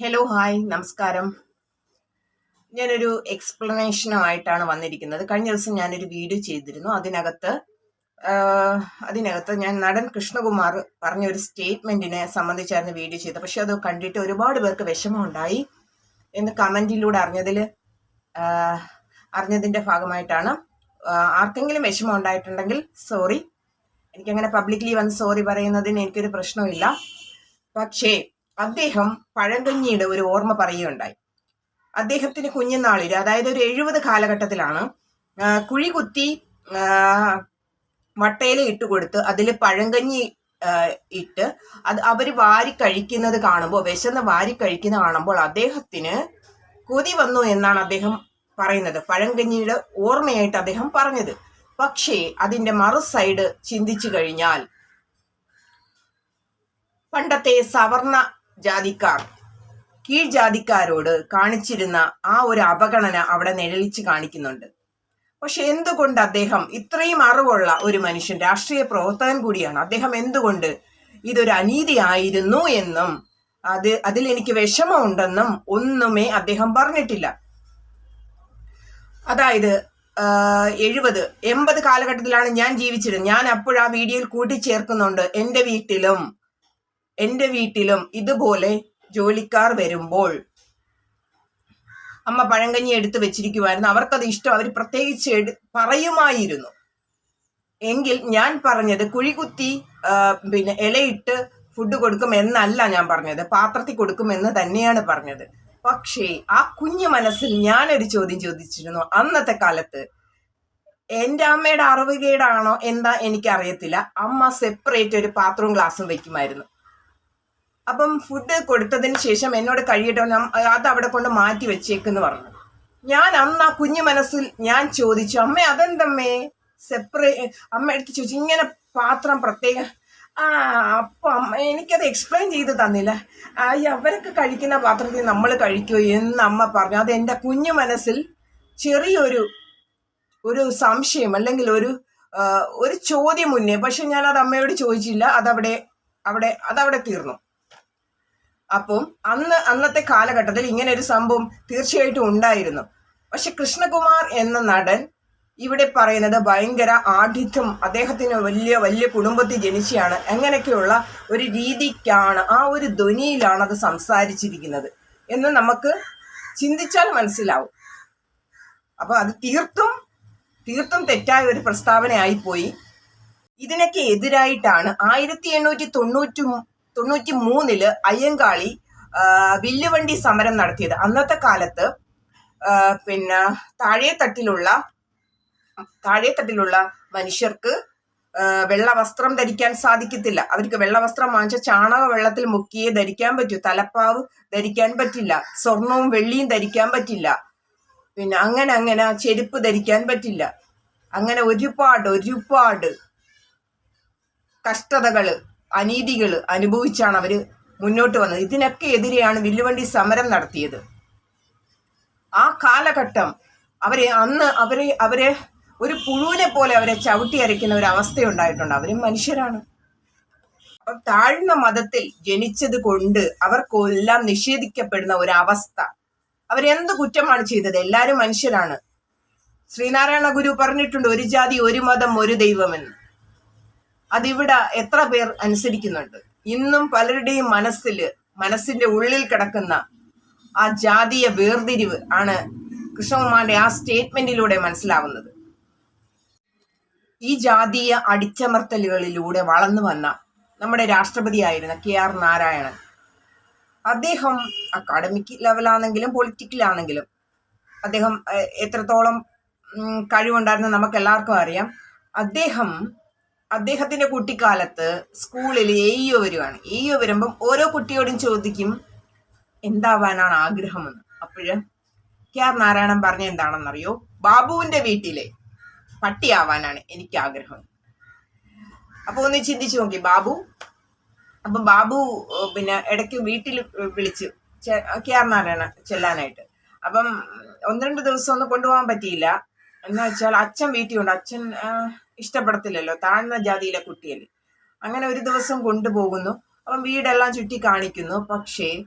Hello hi നമസ്കാരം. ഞാനൊരു എക്സ്പ്ലനേഷനുമായിട്ടാണ് വന്നിരിക്കുന്നത്. കഴിഞ്ഞ ദിവസം ഞാനൊരു വീഡിയോ ചെയ്തിരുന്നു. അതിനകത്ത് അതിനകത്ത് ഞാൻ നടൻ കൃഷ്ണകുമാർ പറഞ്ഞ ഒരു സ്റ്റേറ്റ്മെന്റിനെ സംബന്ധിച്ചായിരുന്നു വീഡിയോ ചെയ്തത്. പക്ഷെ അത് കണ്ടിട്ട് ഒരുപാട് പേർക്ക് വിഷമമുണ്ടായി എന്ന് കമന്റിലൂടെ അറിഞ്ഞതിൽ അറിഞ്ഞതിന്റെ ഭാഗമായിട്ടാണ്. ആർക്കെങ്കിലും വിഷമം ഉണ്ടായിട്ടുണ്ടെങ്കിൽ സോറി എനിക്കങ്ങനെ പബ്ലിക്കലി വന്ന് സോറി പറയുന്നതിന് എനിക്കൊരു പ്രശ്നമില്ല. പക്ഷേ അദ്ദേഹം പഴങ്കഞ്ഞിയുടെ ഒരു ഓർമ്മ പറയുകയുണ്ടായി. അദ്ദേഹത്തിന് കുഞ്ഞുനാളിൽ അതായത് ഒരു എഴുപത് കാലഘട്ടത്തിലാണ് കുഴി കുത്തി വട്ടയില ഇട്ട് കൊടുത്ത് അതിൽ പഴങ്കഞ്ഞി ഇട്ട് അത് അവർ വാരി കഴിക്കുന്നത് കാണുമ്പോൾ വിശന്ന് വാരി കഴിക്കുന്നത് കാണുമ്പോൾ അദ്ദേഹത്തിന് കൊതി വന്നു എന്നാണ് അദ്ദേഹം പറയുന്നത്. പഴങ്കഞ്ഞിയുടെ ഓർമ്മയായിട്ട് അദ്ദേഹം പറഞ്ഞത്. പക്ഷേ അതിന്റെ മറു സൈഡ് ചിന്തിച്ചു കഴിഞ്ഞാൽ പണ്ടത്തെ സവർണ ജാതിക്കാർ. കീഴ്ജാതിക്കാരോട് കാണിച്ചിരുന്ന ആ ഒരു അവഗണന അവിടെ നിഴലിച്ച് കാണിക്കുന്നുണ്ട്. പക്ഷെ എന്തുകൊണ്ട് അദ്ദേഹം ഇത്രയും അറിവുള്ള ഒരു മനുഷ്യൻ രാഷ്ട്രീയ പ്രവർത്തകൻ കൂടിയാണ് അദ്ദേഹം എന്തുകൊണ്ട് ഇതൊരു അനീതി ആയിരുന്നു എന്നും അത് അതിൽ എനിക്ക് വിഷമമുണ്ടെന്നും ഒന്നുമേ അദ്ദേഹം പറഞ്ഞിട്ടില്ല. അതായത് എഴുപത് എൺപത് കാലഘട്ടത്തിലാണ് ഞാൻ ജീവിച്ചിരുന്നത്. ഞാൻ അപ്പോഴാ വീഡിയോയിൽ കൂട്ടിച്ചേർക്കുന്നുണ്ട് എന്റെ വീട്ടിലും. എന്റെ വീട്ടിലും ഇതുപോലെ ജോലിക്കാർ വരുമ്പോൾ അമ്മ പഴങ്കഞ്ഞി എടുത്ത് വെച്ചിരിക്കുമായിരുന്നു അവർക്കത് ഇഷ്ടം. അവർ പ്രത്യേകിച്ച് എടു പറയുമായിരുന്നു. എങ്കിൽ ഞാൻ പറഞ്ഞത് കുഴികുത്തി പിന്നെ ഇലയിട്ട് ഫുഡ് കൊടുക്കും എന്നല്ല ഞാൻ പറഞ്ഞത്. പാത്രത്തിൽ കൊടുക്കും എന്ന് തന്നെയാണ് പറഞ്ഞത്. പക്ഷേ ആ കുഞ്ഞു മനസ്സിൽ ഞാനൊരു ചോദ്യം ചോദിച്ചിരുന്നു. അന്നത്തെ കാലത്ത് എന്റെ അമ്മയുടെ അറിവുകേടാണോ എന്താ എനിക്കറിയത്തില്ല. അമ്മ സെപ്പറേറ്റ് ഒരു പാത്രവും ഗ്ലാസും വെക്കുമായിരുന്നു. അപ്പം ഫുഡ് കൊടുത്തതിന് ശേഷം എന്നോട് കഴിയട്ടെ അത് അവിടെ കൊണ്ട് മാറ്റി വെച്ചേക്കെന്ന് പറഞ്ഞു. ഞാൻ അന്ന് ആ കുഞ്ഞു മനസ്സിൽ ഞാൻ ചോദിച്ചു അമ്മ അതെന്തമ്മേ? സെപ്പറേ അമ്മ എടുത്ത് ചോദിച്ചു ഇങ്ങനെ പാത്രം പ്രത്യേക ആ അപ്പൊ അമ്മ എനിക്കത് എക്സ്പ്ലെയിൻ ചെയ്ത് തന്നില്ല. ഈ അവരൊക്കെ കഴിക്കുന്ന പാത്രത്തിൽ നമ്മൾ കഴിക്കുമോ എന്ന് അമ്മ പറഞ്ഞു. അത് എന്റെ കുഞ്ഞു മനസ്സിൽ ചെറിയൊരു ഒരു സംശയം അല്ലെങ്കിൽ ഒരു ഒരു ചോദ്യം മുന്നേ പക്ഷെ ഞാൻ അത് അമ്മയോട് ചോദിച്ചില്ല. അതവിടെ അവിടെ അതവിടെ തീർന്നു. അപ്പം അന്ന് അന്നത്തെ കാലഘട്ടത്തിൽ ഇങ്ങനെ ഒരു സംഭവം തീർച്ചയായിട്ടും ഉണ്ടായിരുന്നു. പക്ഷെ കൃഷ്ണകുമാർ എന്ന നടൻ ഇവിടെ പറയുന്നത് ഭയങ്കര ആഠിത്യം അദ്ദേഹത്തിന് വലിയ വലിയ കുടുംബത്തിൽ ജനിച്ചാണ് അങ്ങനെയൊക്കെയുള്ള ഒരു രീതിക്കാണ് ആ ഒരു ധ്വനിയിലാണ് അത് സംസാരിച്ചിരിക്കുന്നത് എന്ന് നമുക്ക് ചിന്തിച്ചാൽ മനസ്സിലാവും. അപ്പൊ അത് തീർത്തും തീർത്തും തെറ്റായ ഒരു പ്രസ്താവനയായി പോയി. ഇതിനൊക്കെ എതിരായിട്ടാണ് ആയിരത്തി എണ്ണൂറ്റി തൊണ്ണൂറ്റി തൊണ്ണൂറ്റി മൂന്നിൽ അയ്യങ്കാളി വില്ലുവണ്ടി സമരം നടത്തിയത്. അന്നത്തെ കാലത്ത് പിന്നെ താഴെത്തട്ടിലുള്ള താഴെത്തട്ടിലുള്ള മനുഷ്യർക്ക് വെള്ള വസ്ത്രം ധരിക്കാൻ സാധിക്കത്തില്ല. അവർക്ക് വെള്ള വസ്ത്രം വാങ്ങിച്ച ചാണക വെള്ളത്തിൽ മുക്കിയേ ധരിക്കാൻ പറ്റൂ. തലപ്പാവ് ധരിക്കാൻ പറ്റില്ല. സ്വർണവും വെള്ളിയും ധരിക്കാൻ പറ്റില്ല. പിന്നെ അങ്ങനെ അങ്ങനെ ചെരുപ്പ് ധരിക്കാൻ പറ്റില്ല. അങ്ങനെ ഒരുപാട് ഒരുപാട് കഷ്ടതകൾ അനീതികൾ അനുഭവിച്ചാണ് അവർ മുന്നോട്ട് വന്നത്. ഇതിനൊക്കെ എതിരെയാണ് വില്ലുവണ്ടി സമരം നടത്തിയത്. ആ കാലഘട്ടം അവരെ അന്ന് അവരെ അവരെ ഒരു പുഴുവിനെ പോലെ അവരെ ചവിട്ടി അരയ്ക്കുന്ന ഒരു അവസ്ഥ ഉണ്ടായിട്ടുണ്ട് അവരും മനുഷ്യരാണ്. താഴ്ന്ന മതത്തിൽ ജനിച്ചത് കൊണ്ട് അവർക്കെല്ലാം നിഷേധിക്കപ്പെടുന്ന ഒരു അവസ്ഥ അവരെന്ത് കുറ്റമാണ് ചെയ്തത്? എല്ലാവരും മനുഷ്യരാണ്. ശ്രീനാരായണ ഗുരു പറഞ്ഞിട്ടുണ്ട് ഒരു ജാതി ഒരു മതം ഒരു ദൈവമെന്ന് അതിവിടെ എത്ര പേർ അനുസരിക്കുന്നുണ്ട്? ഇന്നും പലരുടെയും മനസ്സിൽ മനസ്സിന്റെ ഉള്ളിൽ കിടക്കുന്ന ആ ജാതീയ വേർതിരിവ് ആണ് കൃഷ്ണകുമാറിന്റെ ആ സ്റ്റേറ്റ്മെന്റിലൂടെ മനസ്സിലാവുന്നത്. ഈ ജാതീയ അടിച്ചമർത്തലുകളിലൂടെ വളർന്നു വന്ന നമ്മുടെ രാഷ്ട്രപതിയായിരുന്ന കെ ആർ നാരായണൻ. അദ്ദേഹം അക്കാഡമിക് ലെവലാണെങ്കിലും പൊളിറ്റിക്കലാണെങ്കിലും അദ്ദേഹം എത്രത്തോളം കഴിവുണ്ടായിരുന്ന നമുക്ക് എല്ലാവർക്കും അറിയാം. അദ്ദേഹം അദ്ദേഹത്തിന്റെ കുട്ടിക്കാലത്ത് സ്കൂളിൽ എയ്യോ വരുവാണ്. എയ്യോ വരുമ്പം ഓരോ കുട്ടിയോടും ചോദിക്കും എന്താവാനാണ് ആഗ്രഹമെന്ന്? അപ്പോഴ് കെ ആർ നാരായണൻ പറഞ്ഞ എന്താണെന്നറിയോ? ബാബുവിന്റെ വീട്ടിലെ പട്ടിയാവാനാണ് എനിക്ക് ആഗ്രഹം. അപ്പൊ ഒന്ന് ചിന്തിച്ചു നോക്കി ബാബു. അപ്പം ബാബു പിന്നെ ഇടയ്ക്ക് വീട്ടിൽ വിളിച്ച് കെ ആർ നാരായണ ചെല്ലാനായിട്ട്. അപ്പം ഒന്ന് രണ്ട് ദിവസം ഒന്നും കൊണ്ടുപോകാൻ പറ്റിയില്ല. എന്ന് വെച്ചാൽ അച്ഛൻ വീട്ടിലുണ്ട് അച്ഛൻ ഇഷ്ടപ്പെടത്തില്ലല്ലോ. താഴ്ന്ന ജാതിയിലെ കുട്ടിയല്ലേ. അങ്ങനെ ഒരു ദിവസം കൊണ്ടുപോകുന്നു. അപ്പം വീടെല്ലാം ചുറ്റി കാണിക്കുന്നു. പക്ഷേ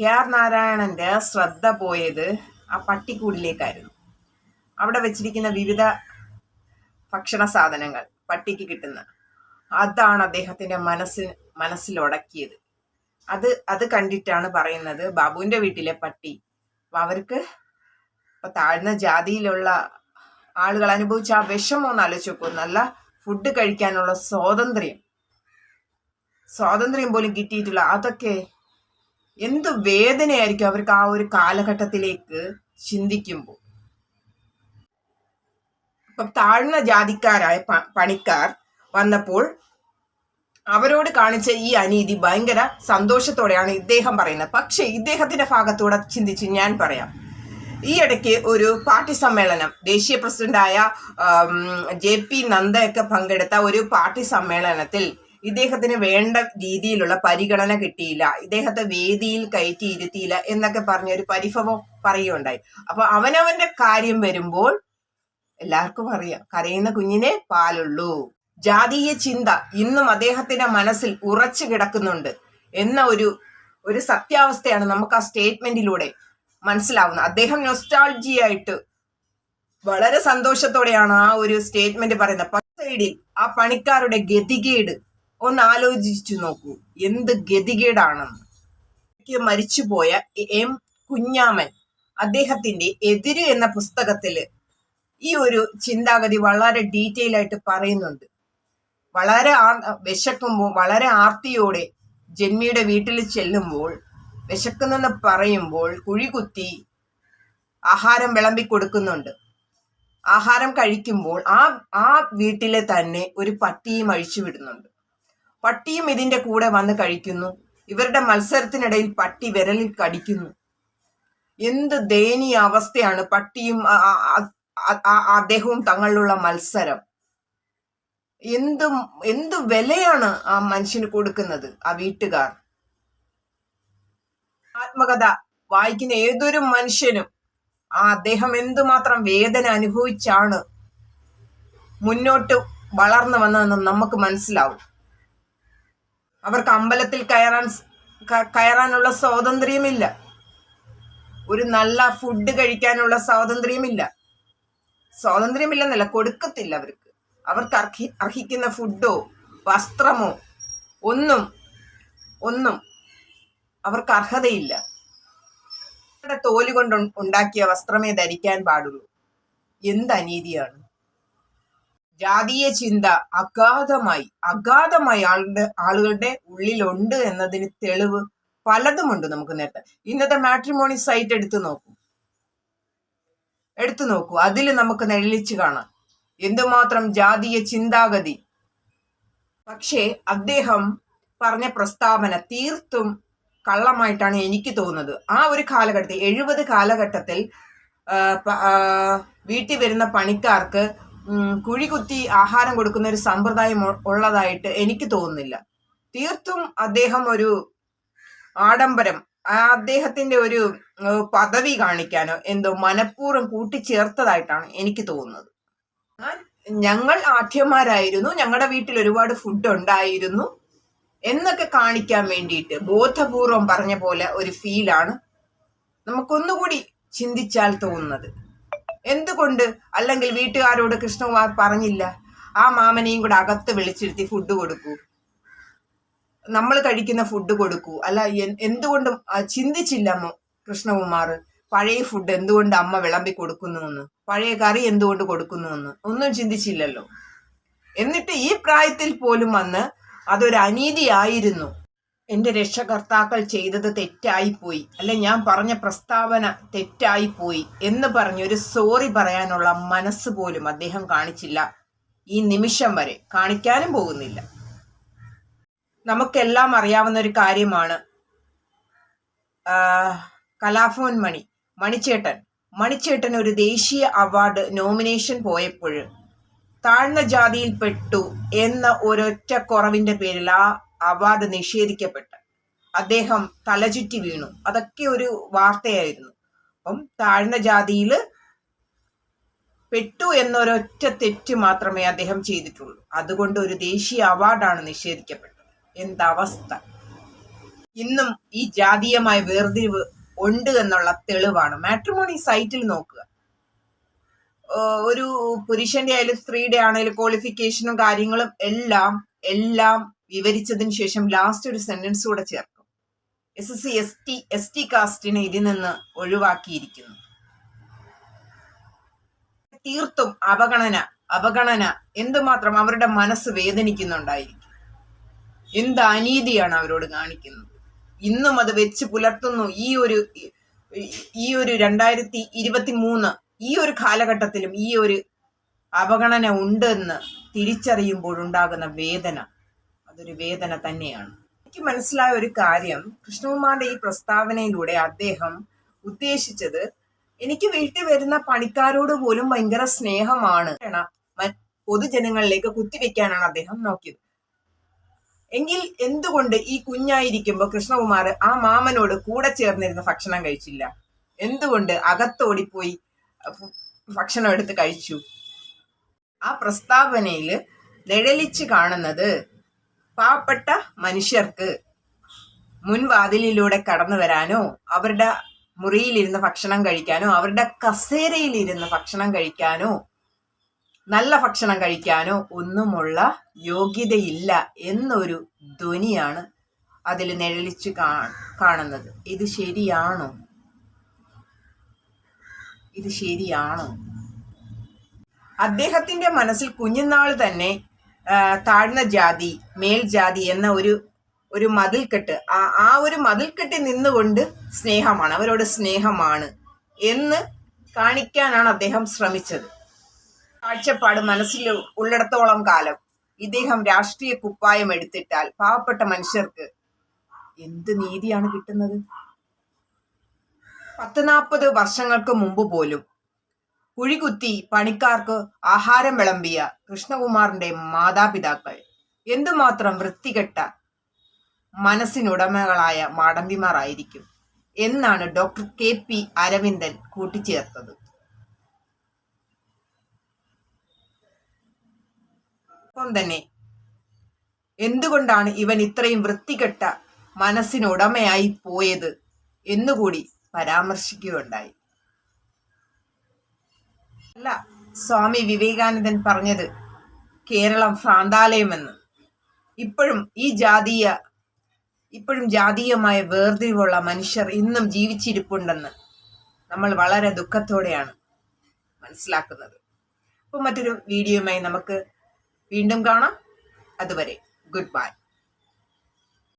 കെ ആർ നാരായണന്റെ ശ്രദ്ധ പോയത് ആ പട്ടിക്കൂടിലേക്കായിരുന്നു. അവിടെ വെച്ചിരിക്കുന്ന വിവിധ ഭക്ഷണ സാധനങ്ങൾ പട്ടിക്ക് കിട്ടുന്ന. അതാണ് അദ്ദേഹത്തിന്റെ മനസ്സിൽ മനസ്സിലുടക്കിയത് അത് അത് കണ്ടിട്ടാണ് പറയുന്നത് ബാബുവിന്റെ വീട്ടിലെ പട്ടി. അവർക്ക് ഇപ്പൊ താഴ്ന്ന ജാതിയിലുള്ള ആളുകൾ അനുഭവിച്ച ആ വിഷമം ഒന്ന് ആലോചിച്ച് നോക്കൂ. നല്ല ഫുഡ് കഴിക്കാനുള്ള സ്വാതന്ത്ര്യം. സ്വാതന്ത്ര്യം പോലും കിട്ടിയിട്ടില്ല. അതൊക്കെ എന്ത് വേദനയായിരിക്കും അവർക്ക് ആ ഒരു കാലഘട്ടത്തിലേക്ക് ചിന്തിക്കുമ്പോൾ. ഇപ്പം താഴ്ന്ന ജാതിക്കാരായ പണിക്കാർ വന്നപ്പോൾ അവരോട് കാണിച്ച ഈ അനീതി ഭയങ്കര സന്തോഷത്തോടെയാണ് ഇദ്ദേഹം പറയുന്നത്. പക്ഷേ ഇദ്ദേഹത്തിന്റെ ഭാഗത്തൂടെ ചിന്തിച്ച് ഞാൻ പറയാം. ഈ ഇടയ്ക്ക് ഒരു പാർട്ടി സമ്മേളനം ദേശീയ പ്രസിഡന്റായ ജെ പി നന്ദയൊക്കെ പങ്കെടുത്ത ഒരു പാർട്ടി സമ്മേളനത്തിൽ ഇദ്ദേഹത്തിന് വേണ്ട രീതിയിലുള്ള പരിഗണന കിട്ടിയില്ല. ഇദ്ദേഹത്തെ വേദിയിൽ കയറ്റി ഇരുത്തിയില്ല എന്നൊക്കെ പറഞ്ഞ ഒരു പരിഭവം പറയുകയുണ്ടായി. അപ്പൊ അവനവന്റെ കാര്യം വരുമ്പോൾ എല്ലാവർക്കും അറിയാം കരയുന്ന കുഞ്ഞിനെ പാലുള്ളൂ. ജാതീയ ചിന്ത ഇന്നും അദ്ദേഹത്തിന്റെ മനസ്സിൽ ഉറച്ചു കിടക്കുന്നുണ്ട് എന്ന ഒരു ഒരു സത്യാവസ്ഥയാണ് നമുക്ക് ആ സ്റ്റേറ്റ്മെന്റിലൂടെ മനസ്സിലാവുന്നത് അദ്ദേഹം നൊസ്റ്റാൾജി ആയിട്ട് വളരെ സന്തോഷത്തോടെയാണ് ആ ഒരു സ്റ്റേറ്റ്മെന്റ് പറയുന്നത്. സൈഡിൽ ആ പണിക്കാരുടെ ഗതികേട് ഒന്ന് ആലോചിച്ചു നോക്കൂ. എന്ത് ഗതികേടാണെന്ന്. മരിച്ചുപോയ എം കുഞ്ഞാമൻ അദ്ദേഹത്തിന്റെ എതിര് എന്ന പുസ്തകത്തിൽ ഈ ഒരു ചിന്താഗതി വളരെ ഡീറ്റെയിൽ ആയിട്ട് പറയുന്നുണ്ട്. വളരെ വിശക്കുമ്പോൾ വളരെ ആർത്തിയോടെ ജന്മിയുടെ വീട്ടിൽ ചെല്ലുമ്പോൾ വിശക്കുന്നെന്ന് പറയുമ്പോൾ കുഴികുത്തി ആഹാരം വിളമ്പി കൊടുക്കുന്നുണ്ട്. ആഹാരം കഴിക്കുമ്പോൾ ആ ആ വീട്ടിലെ തന്നെ ഒരു പട്ടിയും അഴിച്ചു വിടുന്നുണ്ട്. പട്ടിയും ഇതിന്റെ കൂടെ വന്ന് കഴിക്കുന്നു. ഇവരുടെ മത്സരത്തിനിടയിൽ പട്ടി വിരലിൽ കടിക്കുന്നു. എന്ത് ദയനീയ അവസ്ഥയാണ് പട്ടിയും അദ്ദേഹവും തങ്ങളിലുള്ള മത്സരം. എന്തും എന്ത് വിലയാണ് ആ മനുഷ്യന് കൊടുക്കുന്നത് ആ വീട്ടുകാർ? ആത്മകഥ വായിക്കുന്ന ഏതൊരു മനുഷ്യനും ആ അദ്ദേഹം എന്തുമാത്രം വേദന അനുഭവിച്ചാണ് മുന്നോട്ട് വളർന്നു വന്നതെന്ന് നമുക്ക് മനസ്സിലാവും. അവർക്ക് അമ്പലത്തിൽ കയറാൻ കയറാനുള്ള സ്വാതന്ത്ര്യമില്ല. ഒരു നല്ല ഫുഡ് കഴിക്കാനുള്ള സ്വാതന്ത്ര്യമില്ല. സ്വാതന്ത്ര്യമില്ലെന്നല്ല കൊടുക്കത്തില്ല അവർക്ക്. അവർക്ക് അർഹി അർഹിക്കുന്ന ഫുഡോ വസ്ത്രമോ ഒന്നും ഒന്നും അവർക്ക് അർഹതയില്ല. അവരുടെ തോൽ കൊണ്ട് ഉണ്ടാക്കിയ വസ്ത്രമേ ധരിക്കാൻ പാടുള്ളൂ. എന്ത് അനീതിയാണ്. ജാതീയ ചിന്ത അഗാധമായി അഗാധമായി ആളുടെ ആളുകളുടെ ഉള്ളിലുണ്ട് എന്നതിന് തെളിവ് പലതുമുണ്ട് നമുക്ക് നേരത്തെ. ഇന്നത്തെ മാട്രിമോണി സൈറ്റ് എടുത്തു നോക്കൂ. എടുത്തു നോക്കൂ. അതിൽ നമുക്ക് നെഴിച്ചു കാണാം. എന്തുമാത്രം ജാതീയ ചിന്താഗതി. പക്ഷേ അദ്ദേഹം പറഞ്ഞ പ്രസ്താവന തീർത്തും കള്ളമായിട്ടാണ് എനിക്ക് തോന്നുന്നത്. ആ ഒരു കാലഘട്ടത്തിൽ എഴുപത് കാലഘട്ടത്തിൽ വീട്ടിൽ വരുന്ന പണിക്കാർക്ക് കുഴി കുത്തി ആഹാരം കൊടുക്കുന്ന ഒരു സമ്പ്രദായം ഉള്ളതായിട്ട് എനിക്ക് തോന്നുന്നില്ല. തീർത്തും അദ്ദേഹം ഒരു ആഡംബരം അദ്ദേഹത്തിന്റെ ഒരു പദവി കാണിക്കാനോ എന്തോ മനഃപൂർവം കൂട്ടിച്ചേർത്തതായിട്ടാണ് എനിക്ക് തോന്നുന്നത്. ഞാൻ ഞങ്ങൾ ആഠ്യന്മാരായിരുന്നു. ഞങ്ങളുടെ വീട്ടിൽ ഒരുപാട് ഫുഡ് ഉണ്ടായിരുന്നു. എന്നൊക്കെ കാണിക്കാൻ വേണ്ടിയിട്ട് ബോധപൂർവം പറഞ്ഞ പോലെ ഒരു ഫീലാണ് നമുക്കൊന്നുകൂടി ചിന്തിച്ചാൽ തോന്നുന്നത്. എന്തുകൊണ്ട്? അല്ലെങ്കിൽ വീട്ടുകാരോട് കൃഷ്ണകുമാർ പറഞ്ഞില്ല ആ മാമനെയും കൂടെ അകത്ത് വിളിച്ചിരുത്തി ഫുഡ് കൊടുക്കൂ. നമ്മൾ കഴിക്കുന്ന ഫുഡ് കൊടുക്കൂ. അല്ല എന്തുകൊണ്ടും ചിന്തിച്ചില്ല കൃഷ്ണകുമാർ പഴയ ഫുഡ് എന്തുകൊണ്ട് അമ്മ വിളമ്പി കൊടുക്കുന്നു എന്ന് പഴയ കറി എന്തുകൊണ്ട് കൊടുക്കുന്നു എന്ന് ഒന്നും ചിന്തിച്ചില്ലല്ലോ. എന്നിട്ട് ഈ പ്രായത്തിൽ പോലും വന്ന് അതൊരു അനീതിയായിരുന്നു. എന്റെ രക്ഷകർത്താക്കൾ ചെയ്തത് തെറ്റായിപ്പോയി. അല്ലെ ഞാൻ പറഞ്ഞ പ്രസ്താവന തെറ്റായിപ്പോയി എന്ന് പറഞ്ഞ് ഒരു സോറി പറയാനുള്ള മനസ്സ് പോലും അദ്ദേഹം കാണിച്ചില്ല. ഈ നിമിഷം വരെ കാണിക്കാനും പോകുന്നില്ല. നമുക്കെല്ലാം അറിയാവുന്ന ഒരു കാര്യമാണ്. കലാഭവൻ മണി മണിച്ചേട്ടൻ. മണിച്ചേട്ടൻ ഒരു ദേശീയ അവാർഡ് നോമിനേഷൻ പോയപ്പോൾ താഴ്ന്ന ജാതിയിൽ പെട്ടു എന്ന ഒരൊറ്റ കുറവിന്റെ പേരിൽ ആ അവാർഡ് നിഷേധിക്കപ്പെട്ടു. അദ്ദേഹം തലചുറ്റി വീണു. അതൊക്കെ ഒരു വാർത്തയായിരുന്നു. അപ്പം താഴ്ന്ന ജാതിയിൽ പെട്ടു എന്നൊരൊറ്റ തെറ്റ് മാത്രമേ അദ്ദേഹം ചെയ്തിട്ടുള്ളൂ. അതുകൊണ്ട് ഒരു ദേശീയ അവാർഡാണ് നിഷേധിക്കപ്പെട്ടത്. എന്തവസ്ഥ ഇന്നും ഈ ജാതീയമായ വേർതിരിവ് ഉണ്ട് എന്നുള്ള തെളിവാണ്. മാട്രിമോണി സൈറ്റിൽ നോക്കുക. ഒരു പുരുഷന്റെ ആയാലും സ്ത്രീയുടെ ആണെങ്കിലും ക്വാളിഫിക്കേഷനും കാര്യങ്ങളും എല്ലാം എല്ലാം വിവരിച്ചതിന് ശേഷം ലാസ്റ്റ് ഒരു സെന്റൻസ് കൂടെ ചേർക്കും. S S C S T S T കാസ്റ്റിനെ ഇതിൽ നിന്ന് ഒഴിവാക്കിയിരിക്കുന്നു. തീർത്തും അവഗണന അവഗണന എന്തുമാത്രം അവരുടെ മനസ്സ് വേദനിക്കുന്നുണ്ടായിരിക്കും. എന്ത് അനീതിയാണ് അവരോട് കാണിക്കുന്നത്? ഇന്നും അത് വെച്ച് പുലർത്തുന്നു. ഈ ഒരു ഈ ഒരു രണ്ടായിരത്തി ഇരുപത്തി മൂന്ന് ഈ ഒരു കാലഘട്ടത്തിലും ഈ ഒരു അവഗണന ഉണ്ടെന്ന് തിരിച്ചറിയുമ്പോൾ ഉണ്ടാകുന്ന വേദന. അതൊരു വേദന തന്നെയാണ്. എനിക്ക് മനസ്സിലായ ഒരു കാര്യം കൃഷ്ണകുമാറിന്റെ ഈ പ്രസ്താവനയിലൂടെ അദ്ദേഹം ഉദ്ദേശിച്ചത് എനിക്ക് വീട്ടിൽ വരുന്ന പണിക്കാരോട് പോലും ഭയങ്കര സ്നേഹമാണ്. പൊതുജനങ്ങളിലേക്ക് കുത്തിവെക്കാനാണ് അദ്ദേഹം നോക്കിയത്. എങ്കിൽ എന്തുകൊണ്ട് ഈ കുഞ്ഞായിരിക്കുമ്പോൾ കൃഷ്ണകുമാർ ആ മാമനോട് കൂടെ ചേർന്നിരുന്ന് ഭക്ഷണം കഴിച്ചില്ല? എന്തുകൊണ്ട് അകത്തോടിപ്പോയി ഭക്ഷണം എടുത്ത് കഴിച്ചു. ആ പ്രസ്താവനയിൽ നിഴലിച്ച് കാണുന്നത് പാവപ്പെട്ട മനുഷ്യർക്ക് മുൻവാതിലിലൂടെ കടന്നു വരാനോ അവരുടെ മുറിയിലിരുന്ന് ഭക്ഷണം കഴിക്കാനോ അവരുടെ കസേരയിലിരുന്ന് ഭക്ഷണം കഴിക്കാനോ നല്ല ഭക്ഷണം കഴിക്കാനോ ഒന്നുമുള്ള യോഗ്യതയില്ല എന്നൊരു ധ്വനിയാണ് അതിൽ നിഴലിച്ച് കാണുന്നത്. ഇത് ശരിയാണോ? ഇത് ശരിയാണോ. അദ്ദേഹത്തിന്റെ മനസ്സിൽ കുഞ്ഞുനാൾ തന്നെ താഴ്ന്ന ജാതി മേൽജാതി എന്ന ഒരു ഒരു മതിൽക്കെട്ട് ആ ആ ഒരു മതിൽക്കെട്ടിൽ നിന്നുകൊണ്ട് സ്നേഹമാണ് അവരോട് സ്നേഹമാണ് എന്ന് കാണിക്കാനാണ് അദ്ദേഹം ശ്രമിച്ചത്. കാഴ്ചപ്പാട് മനസ്സിൽ ഉള്ളിടത്തോളം കാലം ഇദ്ദേഹം രാഷ്ട്രീയ കുപ്പായം എടുത്തിട്ടാൽ പാവപ്പെട്ട മനുഷ്യർക്ക് എന്ത് നീതിയാണ് കിട്ടുന്നത്? പത്ത് നാൽപ്പത് വർഷങ്ങൾക്ക് മുമ്പ് പോലും കുഴികുത്തി പണിക്കാർക്ക് ആഹാരം വിളമ്പിയ കൃഷ്ണകുമാറിന്റെ മാതാപിതാക്കൾ. എന്തുമാത്രം വൃത്തികെട്ട മനസ്സിനുടമകളായ മാടമ്പിമാരായിരിക്കും എന്നാണ് ഡോക്ടർ കെ പി അരവിന്ദൻ കൂട്ടിച്ചേർത്തത്. ഒപ്പം തന്നെ എന്തുകൊണ്ടാണ് ഇവൻ ഇത്രയും വൃത്തികെട്ട മനസ്സിനുടമയായി പോയത് എന്നുകൂടി പരാമർശിക്കുകയുണ്ടായി. അല്ല സ്വാമി വിവേകാനന്ദൻ പറഞ്ഞത് കേരളം ഭ്രാന്താലയമെന്ന്. ഇപ്പോഴും ഈ ജാതീയ ഇപ്പോഴും ജാതീയമായ വേർതിരിവുള്ള മനുഷ്യർ ഇന്നും ജീവിച്ചിരിപ്പുണ്ടെന്ന് നമ്മൾ വളരെ ദുഃഖത്തോടെയാണ് മനസ്സിലാക്കുന്നത്. അപ്പോൾ മറ്റൊരു വീഡിയോയുമായി നമുക്ക് വീണ്ടും കാണാം. അതുവരെ ഗുഡ് ബൈ.